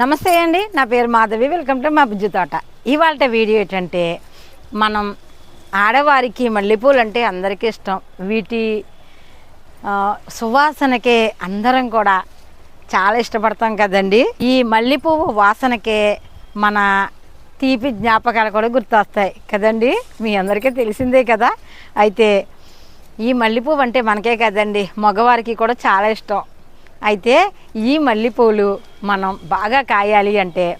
నమస్తే అండి నా పేరు మాధవి. వెల్కమ్ టు మా బుజ్జు తోట. ఇవాళ వీడియో ఏంటంటే మనం ఆడవారికి మల్లెపూలు అంటే అందరికీ ఇష్టం. వీటి సువాసనకే అందరం కూడా చాలా ఇష్టపడతాం కదండి. ఈ మల్లెపువ్వు వాసనకే మన తీపి జ్ఞాపకాలు కూడా గుర్తొస్తాయి కదండి. మీ అందరికీ తెలిసిందే కదా. అయితే ఈ మల్లెపువ్వు అంటే మనకే కదండి. మగవారికి కూడా చాలా ఇష్టం. అయితే ఈ మల్లెపూలు మనం బాగా కాయాలి అంటే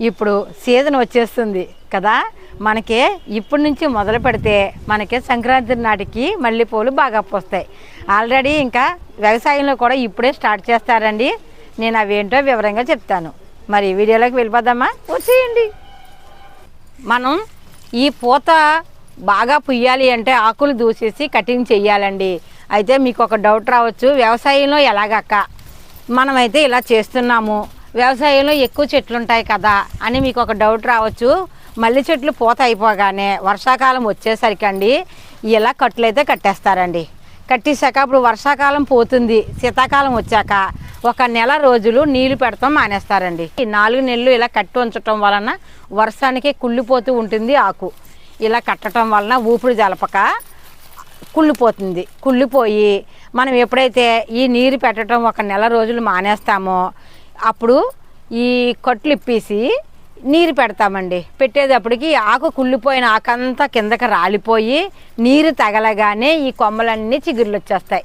ఇప్పుడు సీజన్ వచ్చేస్తుంది కదా. మనకే ఇప్పటి నుంచి మొదలు పెడితే మనకి సంక్రాంతి నాటికి మల్లెపూలు బాగా పోస్తాయి. ఆల్రెడీ ఇంకా వ్యవసాయంలో కూడా ఇప్పుడే స్టార్ట్ చేస్తారండి. నేను అవేంటో వివరంగా చెప్తాను. మరి వీడియోలోకి వెళ్ళిపోదామా? వచ్చేయండి. మనం ఈ పూత బాగా పుయ్యాలి అంటే ఆకులు దూసేసి కటింగ్ చేయాలండి. అయితే మీకు ఒక డౌట్ రావచ్చు. వ్యవసాయంలో ఎలాగక్క? మనమైతే ఇలా చేస్తున్నాము. వ్యవసాయంలో ఎక్కువ చెట్లు ఉంటాయి కదా అని మీకు ఒక డౌట్ రావచ్చు. మల్లె చెట్లు పూత అయిపోగానే వర్షాకాలం వచ్చేసరికి అండి ఇలా కట్టులైతే కట్టేస్తారండి. కట్టేశాక అప్పుడు వర్షాకాలం పోతుంది శీతాకాలం వచ్చాక ఒక నెల రోజులు నీళ్ళు పెడతాం మానేస్తారండి. ఈ నాలుగు నెలలు ఇలా కట్టి ఉంచటం వలన వర్షానికి కుళ్ళిపోతూ ఉంటుంది ఆకు. ఇలా కట్టడం వలన ఊపిరి జలపక కుళ్ళిపోతుంది. కుళ్ళిపోయి మనం ఎప్పుడైతే ఈ నీరు పెట్టడం ఒక నెల రోజులు మానేస్తామో అప్పుడు ఈ కట్లు ఇప్పేసి నీరు పెడతామండి. పెట్టేటప్పటికి ఆకు కుళ్ళిపోయిన ఆకంతా కిందకి రాలిపోయి నీరు తగలగానే ఈ కొమ్మలన్నీ చిగుర్లు వచ్చేస్తాయి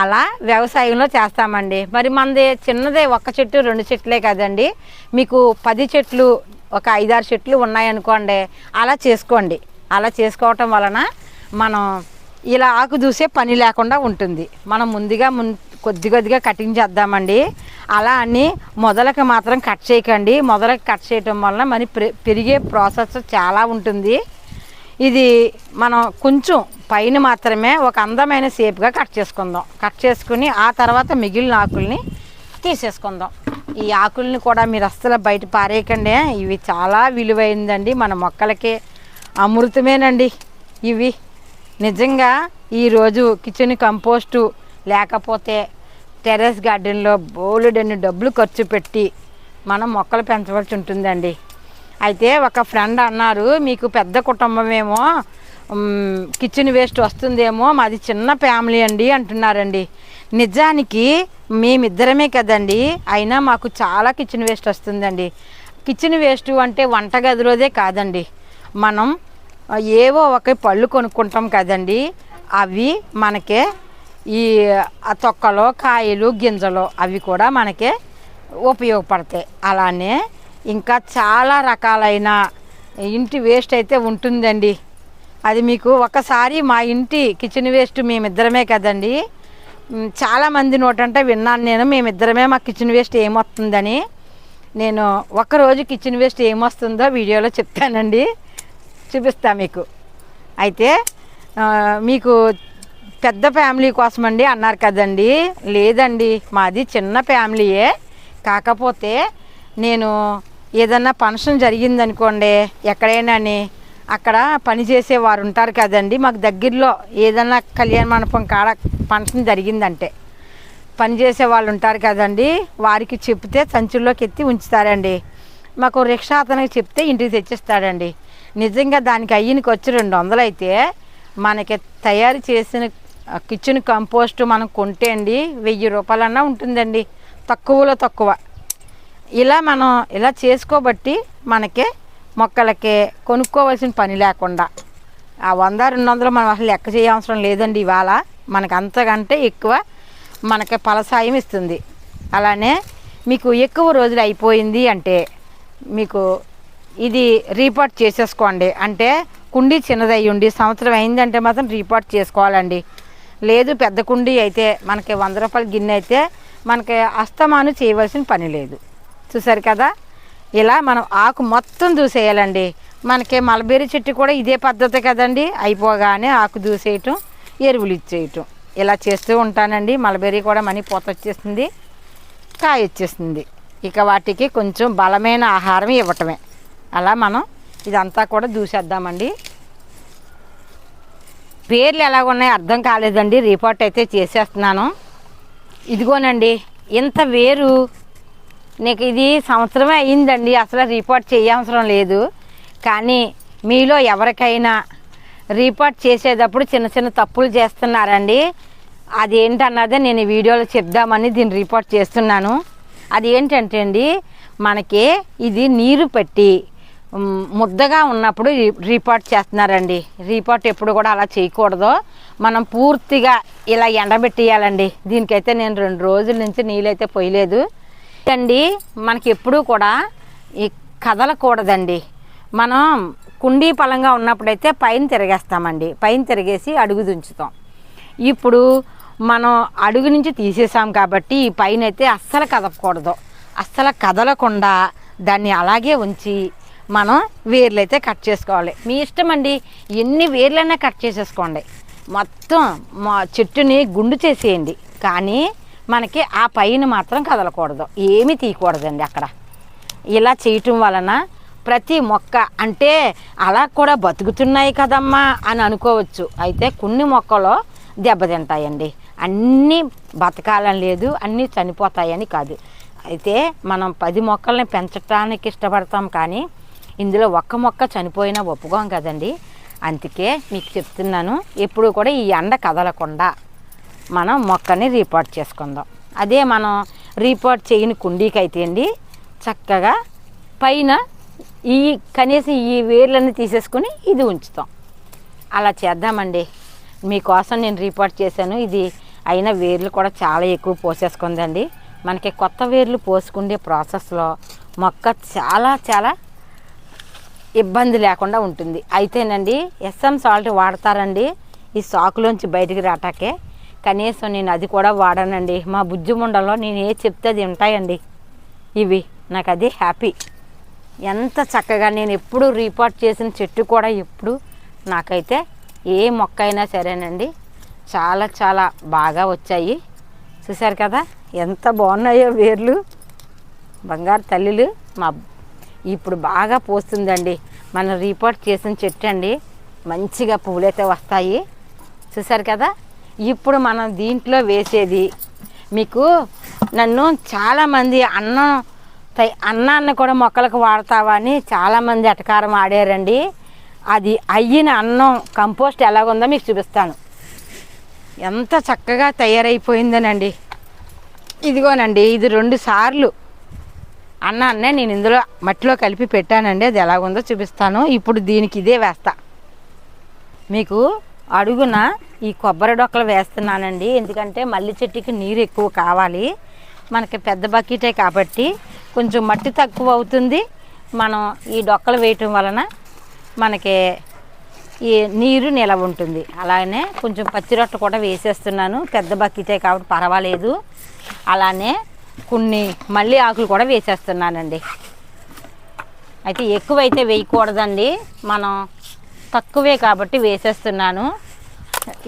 అలా వ్యవసాయంలో చేస్తామండి. మరి మనది చిన్నదే ఒక్క చెట్టు రెండు చెట్లే కదండి. మీకు పది చెట్లు ఒక ఐదారు చెట్లు ఉన్నాయనుకోండి అలా చేసుకోండి. అలా చేసుకోవటం వలన మనం ఇలా ఆకు దూసే పని లేకుండా ఉంటుంది. మనం ముందుగా ముం కొద్ది కొద్దిగా కటింగ్ చేద్దామండి. అలా అని మొదలకి మాత్రం కట్ చేయకండి. మొదలకి కట్ చేయటం వలన మరి పెరిగే ప్రాసెస్ చాలా ఉంటుంది. ఇది మనం కొంచెం పైన మాత్రమే ఒక అందమైన షేప్గా కట్ చేసుకుందాం. కట్ చేసుకుని ఆ తర్వాత మిగిలిన ఆకుల్ని తీసేసుకుందాం. ఈ ఆకుల్ని కూడా మీరు అస్సలు బయట పారేయకండి. ఇవి చాలా విలువైందండి. మన మొక్కలకి అమృతమేనండి. ఇవి నిజంగా ఈరోజు కిచెన్ కంపోస్టు లేకపోతే టెర్రస్ గార్డెన్లో బోలెడన్ని డబ్బులు ఖర్చు పెట్టి మనం మొక్కలు పెంచవలసి ఉంటుందండి. అయితే ఒక ఫ్రెండ్ అన్నారు మీకు పెద్ద కుటుంబమేమో కిచెన్ వేస్ట్ వస్తుందేమో మాది చిన్న ఫ్యామిలీ అండి అంటున్నారండి. నిజానికి మేమిద్దరమే కదండి అయినా మాకు చాలా కిచెన్ వేస్ట్ వస్తుందండి. కిచెన్ వేస్ట్ అంటే వంటగదిలోదే కాదండి. మనం ఏవో ఒక పళ్ళు కొనుక్కుంటాం కదండి. అవి మనకే ఈ తొక్కలు కాయలు గింజలు అవి కూడా మనకే ఉపయోగపడతాయి. అలానే ఇంకా చాలా రకాలైన ఇంటి వేస్ట్ అయితే ఉంటుందండి. అది మీకు ఒకసారి మా ఇంటి కిచెన్ వేస్ట్ మేమిద్దరమే కదండి. చాలామంది నోటంటే విన్నాను నేను మేమిద్దరమే మా కిచెన్ వేస్ట్ ఏమొస్తుందని. నేను ఒకరోజు కిచెన్ వేస్ట్ ఏమొస్తుందో వీడియోలో చెప్తానండి చూపిస్తా మీకు. అయితే మీకు పెద్ద ఫ్యామిలీ కోసమండి అన్నారు కదండి. లేదండి మాది చిన్న ఫ్యామిలీయే. కాకపోతే నేను ఏదన్నా ఫంక్షన్ జరిగిందనుకోండి ఎక్కడైనాని అక్కడ పనిచేసేవారు ఉంటారు కదండి. మాకు దగ్గరలో ఏదన్నా కళ్యాణ మండపం కాడ ఫంక్షన్ జరిగిందంటే. పనిచేసే వాళ్ళు ఉంటారు కదండి. వారికి చెప్తే సంచుల్లోకి ఎత్తి ఉంచుతారండి. మాకు రిక్షా అతనికి చెప్తే ఇంటికి తెచ్చిస్తాడండి. నిజంగా దానికి అయ్యనికి వచ్చి రెండు వందలు అయితే మనకి తయారు చేసిన కిచెన్ కంపోస్ట్ మనం కొంటే అండి వెయ్యి రూపాయలన్నా ఉంటుందండి. తక్కువలో తక్కువ. ఇలా మనం ఇలా చేసుకోబట్టి మనకి మొక్కలకి కొనుక్కోవాల్సిన పని లేకుండా. ఆ వంద రెండు వందలు మనం అసలు లెక్క చేయవసరం లేదండి ఇవాళ. మనకు అంతకంటే ఎక్కువ మనకి ఫలసాయం ఇస్తుంది. అలానే మీకు ఎక్కువ రోజులు అయిపోయింది అంటే మీకు ఇది రీపోర్ట్ చేసేసుకోండి. అంటే కుండీ చిన్నదయ్యండి సంవత్సరం అయిందంటే మాత్రం రీపోర్ట్ చేసుకోవాలండి. లేదు పెద్ద కుండీ అయితే మనకి వంద రూపాయల గిన్నె అయితే మనకి అస్తమాను చేయవలసిన పని లేదు. చూసారు కదా? ఇలా మనం ఆకు మొత్తం దూసేయాలండి. మనకి మలబేరి చెట్టు కూడా ఇదే పద్ధతి కదండి. అయిపోగానే ఆకు దూసేయటం ఎరువులు ఇచ్చేయటం. ఇలా చేస్తూ ఉంటానండి. మలబేరి కూడా మనీ పూత వచ్చేస్తుంది కాయ వచ్చేస్తుంది ఇక వాటికి కొంచెం బలమైన ఆహారం ఇవ్వటమే. అలా మనం ఇదంతా కూడా దూసేద్దామండి. పేర్లు ఎలా ఉన్నాయో అర్థం కాలేదండి. రిపోర్ట్ అయితే చేసేస్తున్నాను. ఇదిగోనండి ఇంత వేరు. నీకు ఇది సంవత్సరమే అయ్యిందండి. అసలు రిపోర్ట్ చేయవసరం లేదు. కానీ మీలో ఎవరికైనా రిపోర్ట్ చేసేటప్పుడు చిన్న చిన్న తప్పులు చేస్తున్నారండి. అది ఏంటన్నదే నేను వీడియోలో చెప్దామని దీన్ని రిపోర్ట్ చేస్తున్నాను. అది ఏంటంటే అండి మనకి ఇది నీరు పెట్టి ముద్దగా ఉన్నప్పుడు రీపాట్ చేస్తున్నారండి. రీపాట్ ఎప్పుడు కూడా అలా చేయకూడదు. మనం పూర్తిగా ఇలా ఎండబెట్టేయాలండి. దీనికైతే నేను రెండు రోజుల నుంచి నీళ్ళైతే పోయలేదు. అండి మనకి ఎప్పుడూ కూడా ఈ కదలకూడదండి. మనం కుండీ పలంగా ఉన్నప్పుడైతే పైన తిరగేస్తామండి. పైన తిరిగేసి అడుగు దుంచుతాం. ఇప్పుడు మనం అడుగు నుంచి తీసేసాం కాబట్టి ఈ పైన అయితే అస్సలు కదపకూడదు. అస్సలు కదలకుండా దాన్ని అలాగే ఉంచి మనం వేర్లు అయితే కట్ చేసుకోవాలి. మీ ఇష్టం అండి ఎన్ని వేర్లైనా కట్ చేసేసుకోండి. మొత్తం మా చెట్టుని గుండు చేసేయండి. కానీ మనకి ఆ పైన మాత్రం కదలకూడదు. ఏమీ తీయకూడదండి అక్కడ. ఇలా చేయటం వలన ప్రతి మొక్క అంటే అలా కూడా బతుకుతున్నాయి కదమ్మా అని అనుకోవచ్చు. అయితే కొన్ని మొక్కలు దెబ్బతింటాయండి అన్నీ బతకాలని లేదు అన్నీ చనిపోతాయని కాదు. అయితే మనం పది మొక్కల్ని పెంచడానికి ఇష్టపడతాం కానీ ఇందులో ఒక్క మొక్క చనిపోయినా ఒప్పుకోం కదండి. అందుకే మీకు చెప్తున్నాను ఎప్పుడు కూడా ఈ ఎండ కదలకుండా మనం మొక్కని రీపోర్ట్ చేసుకుందాం. అదే మనం రీపోర్ట్ చేయని కుండీకి అయితే అండి చక్కగా పైన ఈ కనీసం ఈ వేర్లన్నీ తీసేసుకుని ఇది ఉంచుతాం. అలా చేద్దామండి. మీకోసం నేను రిపోర్ట్ చేశాను ఇది అయినా వేర్లు కూడా చాలా ఎక్కువ పోసేసుకుందండి. మనకి కొత్త వేర్లు పోసుకునే ప్రాసెస్లో మొక్క చాలా చాలా ఇబ్బంది లేకుండా ఉంటుంది. అయితేనండి ఎస్ఎం సాల్ట్ వాడతారండి. ఈ సాకులోంచి బయటికి రాటాకే. కనీసం నేను అది కూడా వాడానండి. మా బుజ్జి ముండలో నేను ఏ చెప్తే అది ఉంటాయండి. ఇవి నాకు అది హ్యాపీ. ఎంత చక్కగా నేను ఎప్పుడు రిపోర్ట్ చేసిన చెట్టు కూడా ఎప్పుడు నాకైతే ఏ మొక్క అయినా సరేనండి. చాలా చాలా బాగా వచ్చాయి. చూశారు కదా ఎంత బాగున్నాయో వేర్లు. బంగారు తల్లులు మా ఇప్పుడు బాగా పోస్తుందండి. మనం రిపోర్ట్ చేసిన చెట్టు అండి. మంచిగా పువ్వులైతే వస్తాయి. చూసారు కదా? ఇప్పుడు మనం దీంట్లో వేసేది మీకు నన్ను చాలామంది అన్నం తై- అన్నాన్ని కూడా మొక్కలకు వాడతావా అని చాలామంది అటకారం ఆడారండి. అది అయ్యిన అన్నం కంపోస్ట్ ఎలాగుందో మీకు చూపిస్తాను. ఎంత చక్కగా తయారైపోయిందనండి. ఇదిగోనండి ఇది రెండు సార్లు అన్నాన్నే నేను ఇందులో మట్టిలో కలిపి పెట్టానండి. అది ఎలాగుందో చూపిస్తాను. ఇప్పుడు దీనికి ఇదే వేస్తా. మీకు అడుగున ఈ కొబ్బరి డొక్కలు వేస్తున్నానండి. ఎందుకంటే మల్లి చెట్టుకి నీరు ఎక్కువ కావాలి. మనకి పెద్ద బకెటే కాబట్టి కొంచెం మట్టి తక్కువ అవుతుంది. మనం ఈ డొక్కలు వేయటం వలన మనకి ఈ నీరు నిలవ ఉంటుంది. అలానే కొంచెం పచ్చి రొట్టె కూడా వేసేస్తున్నాను. పెద్ద బకెటే కాబట్టి పర్వాలేదు. అలానే కొన్ని మళ్ళీ ఆకులు కూడా వేసేస్తున్నానండి. అయితే ఎక్కువైతే వేయకూడదండి. మనం తక్కువే కాబట్టి వేసేస్తున్నాను.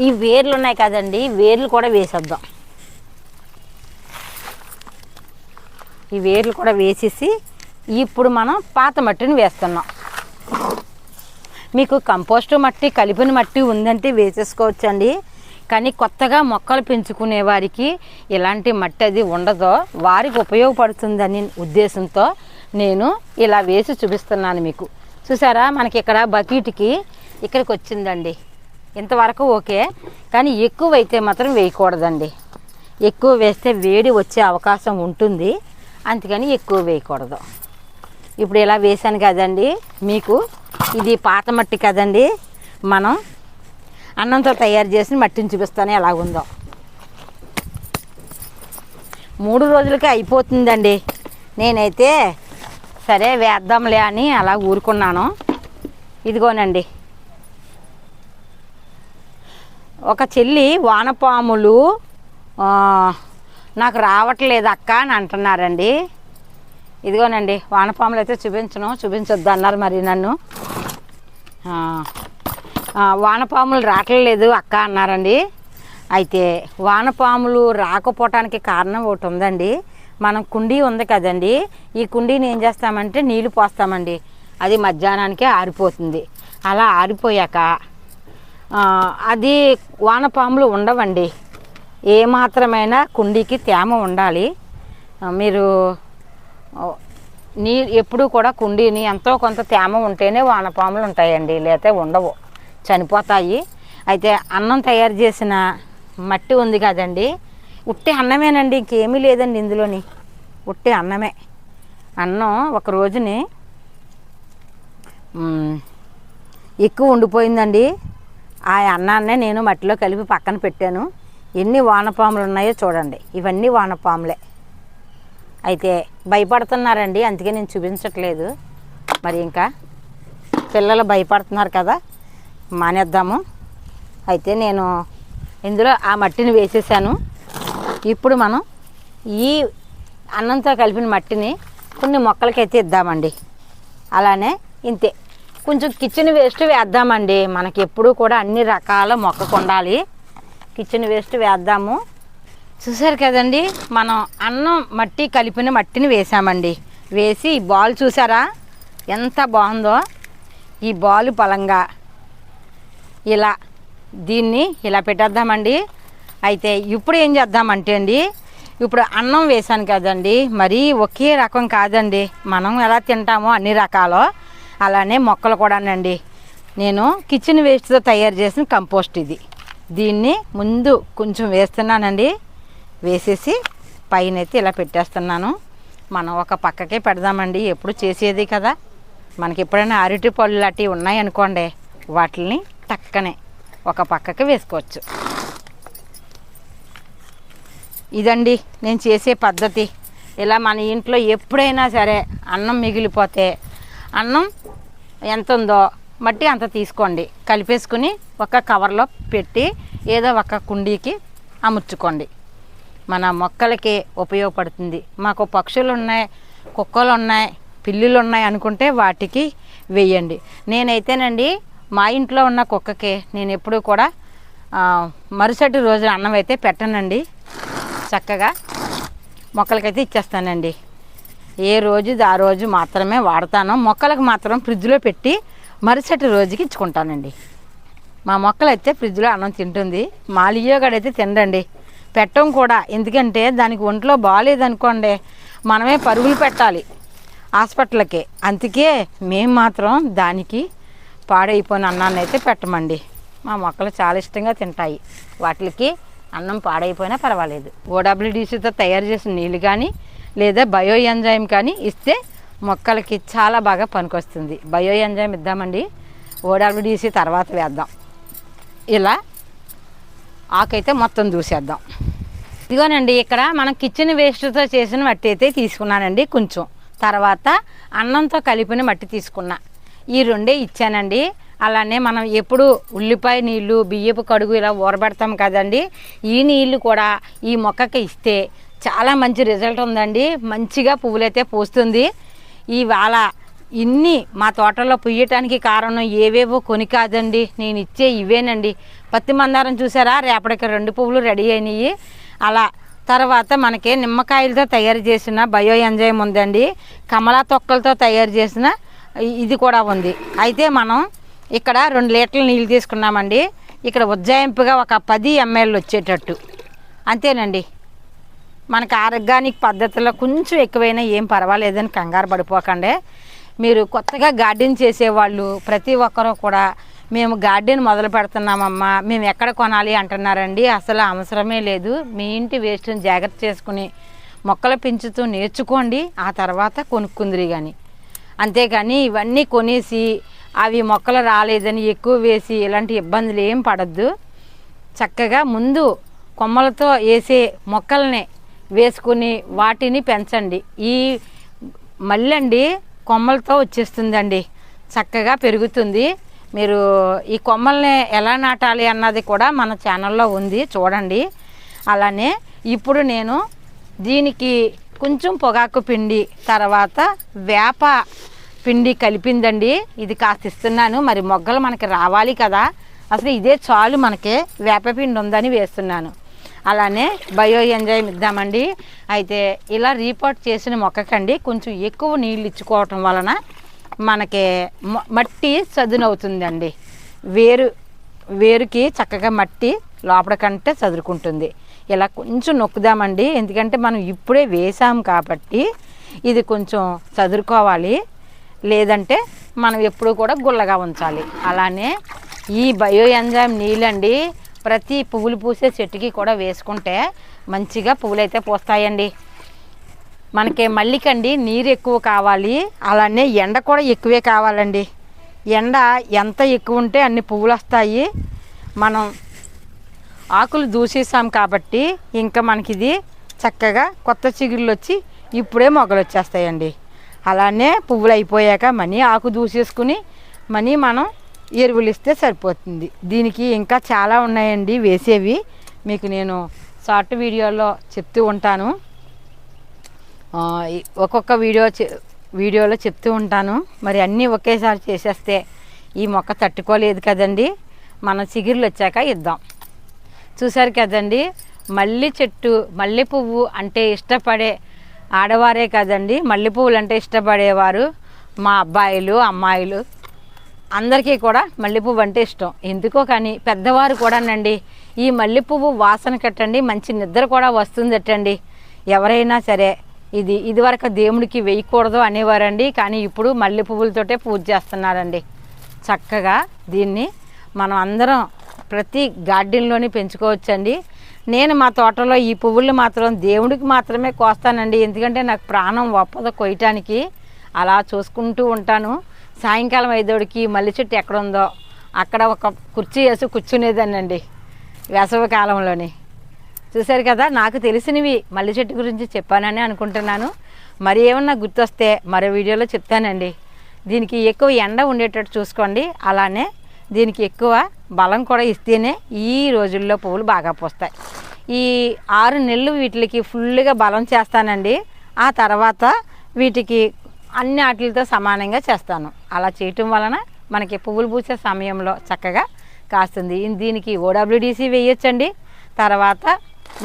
ఈ వేర్లు ఉన్నాయి కదండి వేర్లు కూడా వేసేద్దాం. ఈ వేర్లు కూడా వేసేసి ఇప్పుడు మనం పాత మట్టిని వేస్తున్నాం. మీకు కంపోస్టు మట్టి కలిపిన మట్టి ఉందంటే వేసేసుకోవచ్చండి. కానీ కొత్తగా మొక్కలు పెంచుకునే వారికి ఇలాంటి మట్టి అది ఉండదో వారికి ఉపయోగపడుతుందని ఉద్దేశంతో నేను ఇలా వేసి చూపిస్తున్నాను మీకు. చూసారా? మనకి ఇక్కడ బకెట్కి ఇక్కడికి వచ్చిందండి. ఇంతవరకు ఓకే. కానీ ఎక్కువైతే మాత్రం వేయకూడదండి. ఎక్కువ వేస్తే వేడి వచ్చే అవకాశం ఉంటుంది. అందుకని ఎక్కువ వేయకూడదు. ఇప్పుడు ఇలా వేసాను కదండి మీకు. ఇది పాత మట్టి కదండి. మనం అన్నంతో తయారు చేసి మట్టిని చూపిస్తాను ఎలాగుందో. మూడు రోజులకే అయిపోతుందండి. నేనైతే సరే వేద్దాంలే అని అలా ఊరుకున్నాను. ఇదిగోనండి. ఒక చెల్లి వానపాములు నాకు రావట్లేదు అక్క అని అంటున్నారండి. ఇదిగోనండి వానపాములు అయితే చూపించను చూపించొద్దు అన్నారు మరి నన్ను. వానపాములు రావట్లేదు అక్క అన్నారండి. అయితే వానపాములు రాకపోవటానికి కారణం ఒకటి ఉందండి. మనం కుండీ ఉంది కదండి. ఈ కుండీని ఏం చేస్తామంటే నీళ్ళు పోస్తామండి. అది మధ్యాహ్నానికే ఆరిపోతుంది. అలా ఆరిపోయాక అది వానపాములు ఉండవండి. ఏ మాత్రమైనా కుండీకి తేమ ఉండాలి. మీరు నీ నీరు ఎప్పుడూ కూడా కుండీని ఎంతో కొంత తేమ ఉంటేనే వానపాములు ఉంటాయండి. లేకపోతే ఉండవు. చనిపోతాయి. అయితే అన్నం తయారు చేసిన మట్టి ఉంది కదండి. ఉట్టి అన్నమేనండి ఇంకేమీ లేదండి ఇందులోని. ఉట్టి అన్నమే. అన్నం ఒక రోజుని ఎక్కువ ఉండిపోయిందండి. ఆ అన్నాన్నే నేను మట్టిలో కలిపి పక్కన పెట్టాను. ఎన్ని వానపాములు ఉన్నాయో చూడండి. ఇవన్నీ వానపాములే. అయితే భయపడుతున్నారండి అందుకే నేను చూపించట్లేదు. మరి ఇంకా పిల్లలు భయపడుతున్నారు కదా. మానేద్దాము. అయితే నేను ఇందులో ఆ మట్టిని వేసేసాను. ఇప్పుడు మనం ఈ అన్నంతో కలిపిన మట్టిని కొన్ని మొక్కలకైతే ఇద్దామండి. అలానే ఇంతే. కొంచెం కిచెన్ వేస్ట్ వేద్దామండి. మనకి ఎప్పుడూ కూడా అన్ని రకాల మొక్కకు ఉండాలి. కిచెన్ వేస్ట్ వేద్దాము. చూసారు కదండి మనం అన్నం మట్టి కలిపిన మట్టిని వేసామండి. వేసి ఈ బాల్ చూసారా? ఎంత బాగుందో. ఈ బాల్ పలంగా ఇలా దీన్ని ఇలా పెట్టేద్దామండి. అయితే ఇప్పుడు ఏం చేద్దామంటే అండి ఇప్పుడు అన్నం వేసాను కదండి మరీ ఒకే రకం కాదండి. మనం ఎలా తింటామో అన్ని రకాలు అలానే మొక్కలు కూడానండి. నేను కిచెన్ వేస్ట్తో తయారు చేసిన కంపోస్ట్ ఇది. దీన్ని ముందు కొంచెం వేస్తున్నానండి. వేసేసి పైన అయితే ఇలా పెట్టేస్తున్నాను. మనం ఒక పక్కకే పెడదామండి ఎప్పుడు చేసేది కదా. మనకి ఎప్పుడైనా అరటి పళ్ళు లాంటివి ఉన్నాయనుకోండి వాటిని తక్కనే ఒక పక్కకి వేసుకోవచ్చు. ఇదండి నేను చేసే పద్ధతి. ఇలా మన ఇంట్లో ఎప్పుడైనా సరే అన్నం మిగిలిపోతే అన్నం ఎంత ఉందో మట్టి అంత తీసుకోండి. కలిపేసుకుని ఒక కవర్లో పెట్టి ఏదో ఒక కుండీకి అమర్చుకోండి. మన మొక్కలకి ఉపయోగపడుతుంది. మాకు పక్షులు ఉన్నాయి కుక్కలు ఉన్నాయి పిల్లులు ఉన్నాయి అనుకుంటే వాటికి వేయండి. నేనైతేనండి మా ఇంట్లో ఉన్న కుక్కకి నేను ఎప్పుడూ కూడా మరుసటి రోజు అన్నం అయితే పెట్టనండి. చక్కగా మొక్కలకైతే ఇచ్చేస్తానండి. ఏ రోజు ఆ రోజు మాత్రమే వాడతాను. మొక్కలకు మాత్రం ఫ్రిడ్జ్లో పెట్టి మరుసటి రోజుకి ఇచ్చుకుంటానండి. మా మొక్కలు అయితే ఫ్రిడ్జ్లో అన్నం తింటుంది. మాలియోగాడైతే తినడండి. పెట్టం కూడా. ఎందుకంటే దానికి ఒంట్లో బాగాలేదనుకోండి మనమే పరుగులు పెట్టాలి హాస్పిటల్కి. అందుకే మేము మాత్రం దానికి పాడైపోయిన అన్నాన్ని అయితే పెట్టమండి. మా మొక్కలు చాలా ఇష్టంగా తింటాయి. వాటికి అన్నం పాడైపోయినా పర్వాలేదు. ఓడబ్ల్యూడిసితో తయారు చేసిన నీళ్ళు కానీ లేదా బయో ఎంజైమ్ కానీ ఇస్తే మొక్కలకి చాలా బాగా పనికొస్తుంది. Bio enzyme ఇద్దామండి. ఓడబ్ల్యూడిసి తర్వాత వేద్దాం. ఇలా ఆకైతే మొత్తం దూసేద్దాం. ఇదిగోనండి ఇక్కడ మనం కిచెన్ వేస్ట్తో చేసిన మట్టి అయితే తీసుకున్నానండి కొంచెం. తర్వాత అన్నంతో కలిపిన మట్టి తీసుకున్నా. ఈ రెండే ఇచ్చానండి. అలానే మనం ఎప్పుడు ఉల్లిపాయ నీళ్ళు బియ్యపు కడుగు ఇలా ఊరబెడతాం కదండి. ఈ నీళ్ళు కూడా ఈ మొక్కకి ఇస్తే చాలా మంచి రిజల్ట్ ఉందండి. మంచిగా పువ్వులైతే పూస్తుంది. ఇవాళ ఇన్ని మా తోటలో పుయ్యటానికి కారణం ఏవేవో కొని కాదండి. నేను ఇచ్చే ఇవేనండి. పత్తి మందారం చూసారా? రేపటికి రెండు పువ్వులు రెడీ అయినాయి. అలా తర్వాత మనకి నిమ్మకాయలతో తయారు చేసిన బయో ఎంజైమ్ ఉందండి. కమలా తొక్కలతో తయారు చేసిన ఇది కూడా ఉంది. అయితే మనం ఇక్కడ రెండు లీటర్ల నీళ్ళు తీసుకున్నామండి. ఇక్కడ ఉజ్జాయింపుగా ఒక పది ఎంఎల్ వచ్చేటట్టు. అంతేనండి. మనకి ఆర్గానిక్ పద్ధతిలో కొంచెం ఎక్కువైనా ఏం పర్వాలేదని కంగారు పడిపోకండి. మీరు కొత్తగా గార్డెన్ చేసేవాళ్ళు ప్రతి ఒక్కరూ కూడా మేము గార్డెన్ మొదలు పెడుతున్నామమ్మా మేము ఎక్కడ కొనాలి అంటున్నారండి. అసలు అవసరమే లేదు. మీ ఇంటి వేస్ట్ని జాగ్రత్త చేసుకుని మొక్కలు పెంచుతూ నేర్చుకోండి. ఆ తర్వాత కొనుక్కుందిరి కానీ అంతేకాని ఇవన్నీ కొనేసి అవి మొక్కలు రాలేదని ఎక్కువ వేసి ఇలాంటి ఇబ్బందులు ఏం పడద్దు. చక్కగా ముందు కొమ్మలతో వేసే మొక్కల్ని వేసుకుని వాటిని పెంచండి. ఈ మళ్ళండి కొమ్మలతో వచ్చేస్తుందండి. చక్కగా పెరుగుతుంది. మీరు ఈ కొమ్మల్ని ఎలా నాటాలి అన్నది కూడా మన ఛానల్లో ఉంది. చూడండి. అలానే ఇప్పుడు నేను దీనికి కొంచెం పొగాకు పిండి తర్వాత వేప పిండి కలిపిందండి. ఇది కాస్త ఇస్తున్నాను. మరి మొగ్గలు మనకి రావాలి కదా. అసలు ఇదే చాలు మనకి. వేపపిండి ఉందని వేస్తున్నాను. అలానే బయో ఎంజాయ్ ఇద్దామండి. అయితే ఇలా రీపోర్ట్ చేసిన మొక్కకండి కొంచెం ఎక్కువ నీళ్ళు ఇచ్చుకోవటం వలన మనకి మట్టి చదునవుతుందండి. వేరు వేరుకి చక్కగా మట్టి లోపల కంటే చదురుకుంటుంది. ఇలా కొంచెం నొక్కుదామండి. ఎందుకంటే మనం ఇప్పుడే వేసాం కాబట్టి ఇది కొంచెం చదురుకోవాలి. లేదంటే మనం ఎప్పుడు కూడా గుల్లగా ఉంచాలి. అలానే ఈ బయో ఎంజైమ్ నీళ్ళండి ప్రతి పువ్వులు పూసే చెట్టుకి కూడా వేసుకుంటే మంచిగా పువ్వులైతే పూస్తాయండి. మనకి మల్లికండి నీరు ఎక్కువ కావాలి. అలానే ఎండ కూడా ఎక్కువే కావాలండి. ఎండ ఎంత ఎక్కువ ఉంటే అన్ని పువ్వులు వస్తాయి. మనం ఆకులు దూసేసాం కాబట్టి ఇంకా మనకిది చక్కగా కొత్త చిగుళ్ళు వచ్చి ఇప్పుడే మొగలు వచ్చేస్తాయండి అలానే పువ్వులు అయిపోయాక మనీ ఆకు దూసేసుకుని మనీ మనం ఎరువులు ఇస్తే సరిపోతుంది. దీనికి ఇంకా చాలా ఉన్నాయండి వేసేవి. మీకు నేను షార్ట్ వీడియోలో చెప్తూ ఉంటాను. ఒక్కొక్క వీడియో వీడియోలో చెప్తూ ఉంటాను. మరి అన్నీ ఒకేసారి చేసేస్తే ఈ మొక్క తట్టుకోలేదు కదండి. మనం చిగురులు వచ్చాక ఇద్దాం. చూసారు కదండి మల్లి చెట్టు మల్లె పువ్వు అంటే ఇష్టపడే ఆడవారే కదండి మల్లెపూలు అంటే ఇష్టపడేవారు మా అబ్బాయిలు అమ్మాయిలు. అందరికీ కూడా మల్లెపువ్వు అంటే ఇష్టం. ఎందుకో కానీ పెద్దవారు కూడానండి ఈ మల్లెపువ్వు వాసన కట్టండి మంచి నిద్ర కూడా వస్తుందటండి. ఎవరైనా సరే ఇది ఇదివరకు దేవుడికి వేయకూడదు అనేవారండి కానీ ఇప్పుడు మల్లె పువ్వులతోటే పూజ చేస్తున్నారండి. చక్కగా దీన్ని మనం అందరం ప్రతి గార్డెన్లోని పెంచుకోవచ్చండి. నేను మా తోటలో ఈ పువ్వులు మాత్రం దేవుడికి మాత్రమే కోస్తానండి. ఎందుకంటే నాకు ప్రాణం ఒప్పదు కొయ్యటానికి. అలా చూసుకుంటూ ఉంటాను. సాయంకాలం ఐదోడికి మల్లె చెట్టు ఎక్కడ ఉందో అక్కడ ఒక కుర్చీ వేసి కూర్చునేదానండి వేసవి కాలంలోని. చూశారు కదా నాకు తెలిసినవి మల్లె చెట్టు గురించి చెప్పానని అనుకుంటున్నాను. మరి ఏమన్నా గుర్తొస్తే మరో వీడియోలో చెప్తానండి. దీనికి ఎక్కువ ఎండ ఉండేటట్టు చూసుకోండి. అలానే దీనికి ఎక్కువ బలం కూడా ఇస్తేనే ఈ రోజుల్లో పువ్వులు బాగా పూస్తాయి. ఈ ఆరు నెలలు వీటికి ఫుల్గా బలం చేస్తానండి. ఆ తర్వాత వీటికి అన్ని వాటితో సమానంగా చేస్తాను. అలా చేయటం వలన మనకి పువ్వులు పూసే సమయంలో చక్కగా కాస్తుంది. దీనికి ఓడబ్ల్యూడిసి వేయొచ్చండి. తర్వాత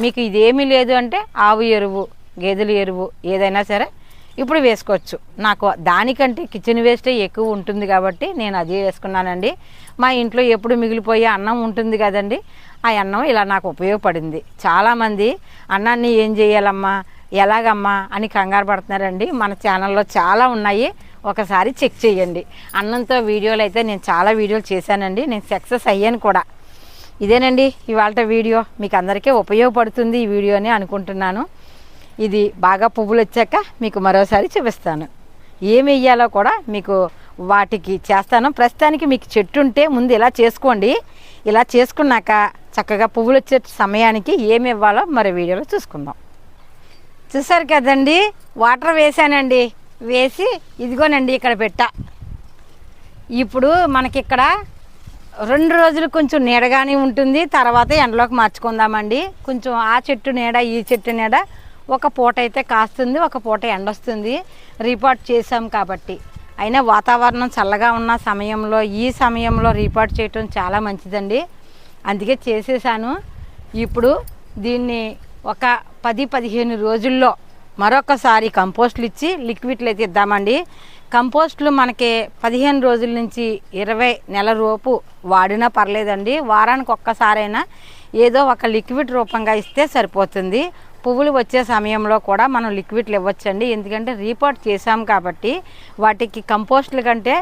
మీకు ఇదేమీ లేదు అంటే ఆవు ఎరువు గేదెల ఎరువు ఏదైనా సరే ఇప్పుడు వేసుకోవచ్చు. నాకు దానికంటే కిచెన్ వేస్టే ఎక్కువ ఉంటుంది కాబట్టి నేను అదే వేసుకున్నానండి. మా ఇంట్లో ఎప్పుడు మిగిలిపోయే అన్నం ఉంటుంది కదండి. ఆ అన్నం ఇలా నాకు ఉపయోగపడింది. చాలామంది అన్నాన్ని ఏం చేయాలమ్మా? ఎలాగమ్మా? అని కంగారు పడుతున్నారండి. మన ఛానల్లో చాలా ఉన్నాయి. ఒకసారి చెక్ చేయండి. అన్నంతో వీడియోలు అయితే నేను చాలా వీడియోలు చేశానండి. నేను సక్సెస్ అయ్యాను కూడా. ఇదేనండి ఇవాళ వీడియో. మీకు అందరికీ ఉపయోగపడుతుంది ఈ వీడియో అని అనుకుంటున్నాను. ఇది బాగా పువ్వులు వచ్చాక మీకు మరోసారి చూపిస్తాను. ఏమి వేయాలో కూడా మీకు వాటికి చేస్తాను. ప్రస్తుతానికి మీకు చెట్టు ఉంటే ముందు ఇలా చేసుకోండి. ఇలా చేసుకున్నాక చక్కగా పువ్వులు వచ్చే సమయానికి ఏమి ఇవ్వాలో మరో వీడియోలో చూసుకుందాం. చూసారు కదండి? వాటర్ వేసానండి. వేసి ఇదిగోనండి ఇక్కడ పెట్టా. ఇప్పుడు మనకి ఇక్కడ రెండు రోజులు కొంచెం నీడగానే ఉంటుంది. తర్వాత ఎండలోకి మార్చుకుందామండి. కొంచెం ఆ చెట్టు నీడ ఈ చెట్టు నీడ ఒక పూట అయితే కాస్తుంది ఒక పూట ఎండొస్తుంది. రిపోర్ట్ చేసాం కాబట్టి. అయినా వాతావరణం చల్లగా ఉన్న సమయంలో ఈ సమయంలో రిపోర్ట్ చేయటం చాలా మంచిదండి. అందుకే చేసేసాను. ఇప్పుడు దీన్ని ఒక పది పదిహేను రోజుల్లో మరొకసారి కంపోస్ట్లు ఇచ్చి లిక్విడ్లు అయితే ఇద్దామండి. కంపోస్ట్లు మనకి పదిహేను రోజుల నుంచి ఇరవై నెల రూపు వాడినా పర్లేదండి. వారానికి ఒక్కసారైనా ఏదో ఒక లిక్విడ్ రూపంగా ఇస్తే సరిపోతుంది. పువ్వులు వచ్చే సమయంలో కూడా మనం లిక్విడ్లు ఇవ్వచ్చండి. ఎందుకంటే రీపోర్ట్ చేసాం కాబట్టి వాటికి కంపోస్ట్లు కంటే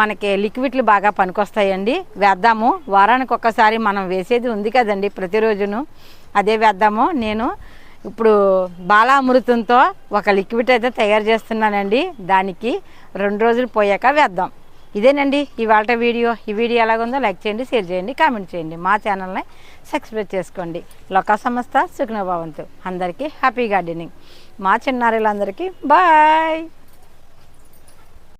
మనకి లిక్విడ్లు బాగా పనికొస్తాయండి. వేద్దాము. వారానికి ఒక్కసారి మనం వేసేది ఉంది కదండి ప్రతిరోజును. అదే వేద్దాము. నేను ఇప్పుడు బాలామృతంతో ఒక లిక్విడ్ అయితే తయారు చేస్తున్నానండి. దానికి రెండు రోజులు పోయాక వేద్దాం. ఇదేనండి ఇవాళ వీడియో. ఈ వీడియో ఎలాగుందో లైక్ చేయండి షేర్ చేయండి కామెంట్ చేయండి. మా ఛానల్ని సబ్స్క్రైబ్ చేసుకోండి. లోకా సంస్థ సుఖ్నభావంతో అందరికీ హ్యాపీ గార్డెనింగ్. మా చిన్నారులందరికీ బాయ్!